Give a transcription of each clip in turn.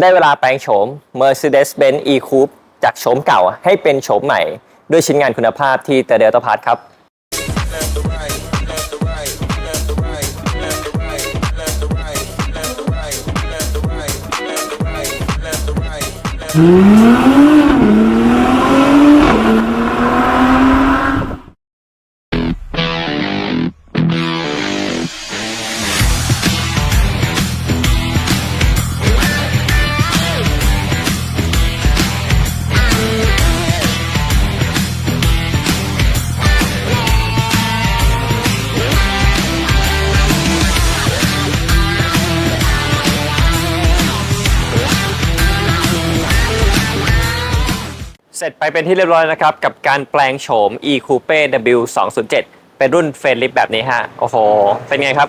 ได้เวลาแปลงโฉม Mercedes-Benz E-Coupe จากโฉมเก่าให้เป็นโฉมใหม่ ด้วยชิ้นงานคุณภาพที่เตเดลตพาร์ทครับ เสร็จไปเป็นที่เรียบร้อยนะครับ กับการแปลงโฉม e coupe w 2 0 7เป็นรุ่นเฟรนลิฟแบบนี้ฮะ โอ้โห เป็นไงครับ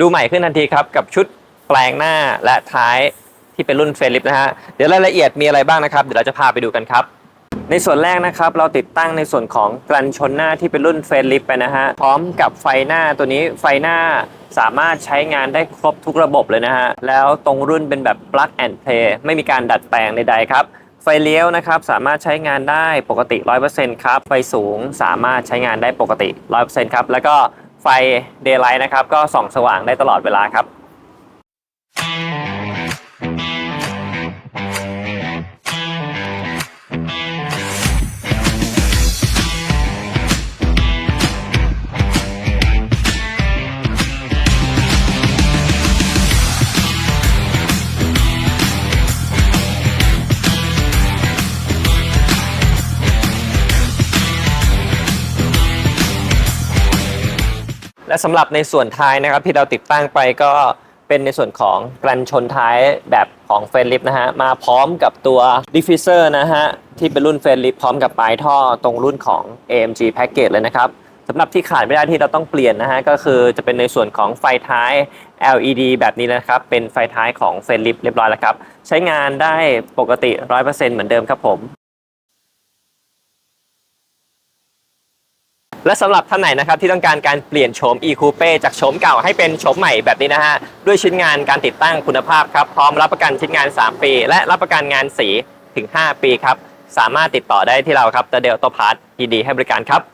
ดูใหม่ขึ้นทันทีครับ กับชุดแปลงหน้าและท้ายที่เป็นรุ่นเฟรนลิฟนะฮะ เดี๋ยวรายละเอียดมีอะไรบ้างนะครับ เดี๋ยวเราจะพาไปดูกันครับ ในส่วนแรกนะครับ เราติดตั้งในส่วนของกันชนหน้าที่เป็นรุ่นเฟรนลิฟไปนะฮะ พร้อมกับไฟหน้าตัวนี้ไฟหน้าสามารถใช้งานได้ครบทุกระบบเลยนะฮะ แล้วตรงรุ่นเป็นแบบ plug and play ไม่มีการดัดแปลงใดๆครับ ไฟเลี้ยวนะครับสามารถใช้งานได้ปกติ 100%ครับ ไฟสูงสามารถใช้งานได้ปกติ 100%ครับ แล้วก็ไฟเดย์ไลท์นะครับ ก็ส่องสว่างได้ตลอดเวลาครับ และสำหรับในส่วนท้ายนะครับที่เราติดตั้งไปก็เป็นในส่วนของกลันชนท้ายแบบของเฟรนลิฟนะฮะมาพร้อมกับตัวดิฟฟิเซอร์นะฮะที่เป็นรุ่นเฟรนลิฟพร้อมกับปลายท่อตรงรุ่นของ AMG Package เลยนะครับสำหรับที่ขาดไม่ได้ที่เราต้องเปลี่ยนนะฮะก็คือจะเป็นในส่วนของไฟท้าย LED แบบนี้นะครับ เป็นไฟท้ายของเฟรนลิฟเรียบร้อยแล้วครับ ใช้งานได้ปกติ 100%เหมือนเดิมครับผม และสำหรับท่านไหนนะครับที่ต้องการการเปลี่ยนโฉม e coupe จากโฉมเก่าให้เป็นโฉมใหม่แบบนี้นะฮะด้วยชิ้นงานการติดตั้งคุณภาพครับพร้อมรับประกันชิ้นงาน 3 ปี และรับประกันงานสีถึง 5 ปีครับสามารถติดต่อได้ที่เราครับ The Delta Part ยินดีให้บริการครับ